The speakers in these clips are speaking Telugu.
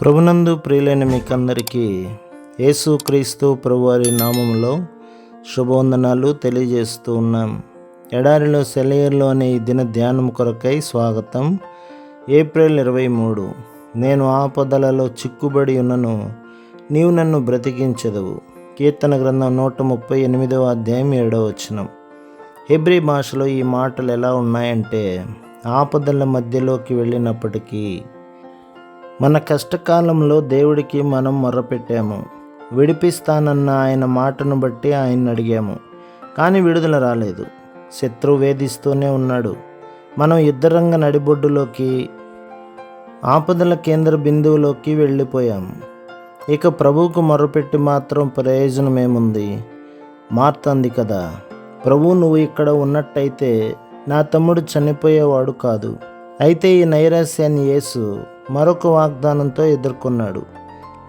ప్రభునందు ప్రియులైన మీకందరికీ యేసుక్రీస్తు ప్రభువారి నామంలో శుభవందనాలు తెలియజేస్తూ ఉన్నాం. ఎడారిలో సెలయర్లో అనే ఈ దిన ధ్యానం కొరకై స్వాగతం. ఏప్రిల్ ఇరవై మూడు. నేను ఆపదలలో చిక్కుబడి ఉన్నను నీవు నన్ను బ్రతికించదవు. కీర్తన గ్రంథం నూట ముప్పై ఎనిమిదవ అధ్యాయం ఏడవ వచనం. హెబ్రి భాషలో ఈ మాటలు ఎలా ఉన్నాయంటే ఆపదల మధ్యలోకి వెళ్ళినప్పటికీ మన కష్టకాలంలో దేవుడికి మనం మొర్రపెట్టాము. విడిపిస్తానన్న ఆయన మాటను బట్టి ఆయన్ని అడిగాము. కానీ విడుదల రాలేదు. శత్రువు వేధిస్తూనే ఉన్నాడు. మనం యుద్ధరంగ నడిబొడ్డులోకి ఆపదల కేంద్ర బిందువులోకి వెళ్ళిపోయాము. ఇక ప్రభువుకు మొరపెట్టి మాత్రం ప్రయోజనమేముంది? మార్తంది కదా. ప్రభు నువ్వు ఇక్కడ ఉన్నట్టయితే నా తమ్ముడు చనిపోయేవాడు కాదు. అయితే ఈ నైరాశ్యాన్ని యేసు మరొక వాగ్దానంతో ఎదుర్కొన్నాడు.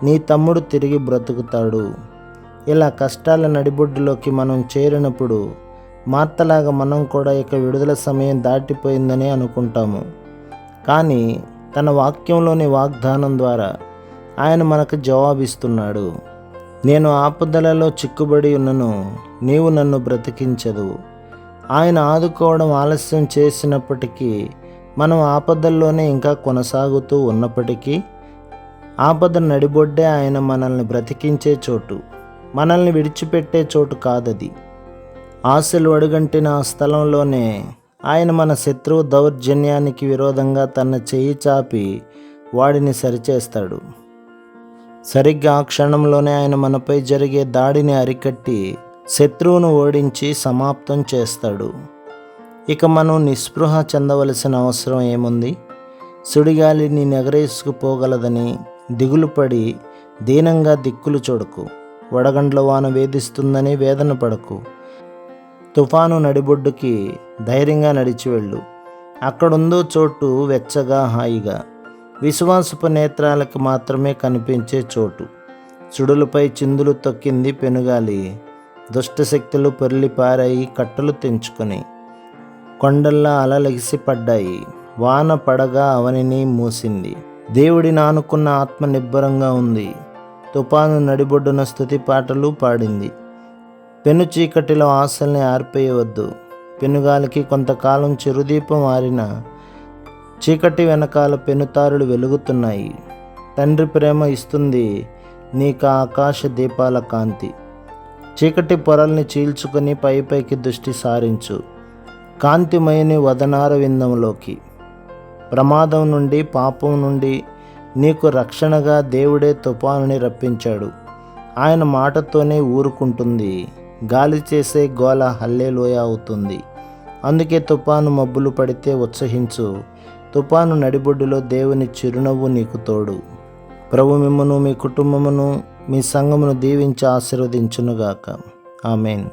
నీ తమ్ముడు తిరిగి బ్రతుకుతాడు. ఇలా కష్టాల నడిబొడ్డులోకి మనం చేరినప్పుడు మార్తలాగా మనం కూడా ఇక విడుదల సమయం దాటిపోయిందని అనుకుంటాము. కానీ తన వాక్యంలోని వాగ్దానం ద్వారా ఆయన మనకు జవాబిస్తున్నాడు. నేను ఆపదలలో చిక్కుబడి ఉన్నను నీవు నన్ను బ్రతికించదు. ఆయన ఆదుకోవడం ఆలస్యం చేసినప్పటికీ మనం ఆపదల్లోనే ఇంకా కొనసాగుతూ ఉన్నప్పటికీ ఆపద నడిబొడ్డే ఆయన మనల్ని బ్రతికించే చోటు మనల్ని విడిచిపెట్టే చోటు కాదది. ఆశలు అడుగంటిన ఆ స్థలంలోనే ఆయన మన శత్రువు దౌర్జన్యానికి విరోధంగా తన చెయ్యి చాపి వాడిని సరిచేస్తాడు. సరిగ్గా ఆ క్షణంలోనే ఆయన మనపై జరిగే దాడిని అరికట్టి శత్రువును ఓడించి సమాప్తం చేస్తాడు. ఇక మనం నిస్పృహ చెందవలసిన అవసరం ఏముంది? సుడిగాలిని నెగరేసుకుపోగలదని దిగులు పడి దీనంగా దిక్కులు చూడకు. వడగండ్ల వాన వేధిస్తుందని వేదన పడకు. తుఫాను నడిబొడ్డుకి ధైర్యంగా నడిచి వెళ్ళు. అక్కడుందో చోటు వెచ్చగా హాయిగా. విశ్వాసపు నేత్రాలకు మాత్రమే కనిపించే చోటు. చుడులపై చిందులు తొక్కింది పెనుగాలి. దుష్టశక్తులు పొర్లి పారాయి కట్టలు తెంచుకొని. కొండల్లా అలలెగిసి పడ్డాయి వాన పడగా అవనిని మూసింది. దేవుడి నానుకున్న ఆత్మ నిబ్బరంగా ఉంది. తుపాను నడిబొడ్డున స్థుతి పాటలు పాడింది. పెను చీకటిలో ఆశల్ని ఆర్పేయవద్దు. పెనుగాలికి కొంతకాలం చిరుదీపం ఆరిన చీకటి వెనకాల పెనుతారులు వెలుగుతున్నాయి. తండ్రి ప్రేమ ఇస్తుంది నీకు ఆకాశ దీపాల కాంతి. చీకటి పొరల్ని చీల్చుకొని పై పైకి దృష్టి సారించు. కాంతిమయుని వదనార విందంలోకి ప్రమాదం నుండి పాపం నుండి నీకు రక్షణగా దేవుడే తుఫానుని రప్పించాడు. ఆయన మాటతోనే ఊరుకుంటుంది. గాలి చేసే గోల హల్లేలోయ అవుతుంది. అందుకే తుపాను మబ్బులు పడితే ఉత్సహించు. తుపాను నడిబొడ్డులో దేవుని చిరునవ్వు నీకు తోడు. ప్రభు మిమ్మను మీ కుటుంబమును మీ సంఘమును దీవించి ఆశీర్వదించునుగాక. ఆమెన్.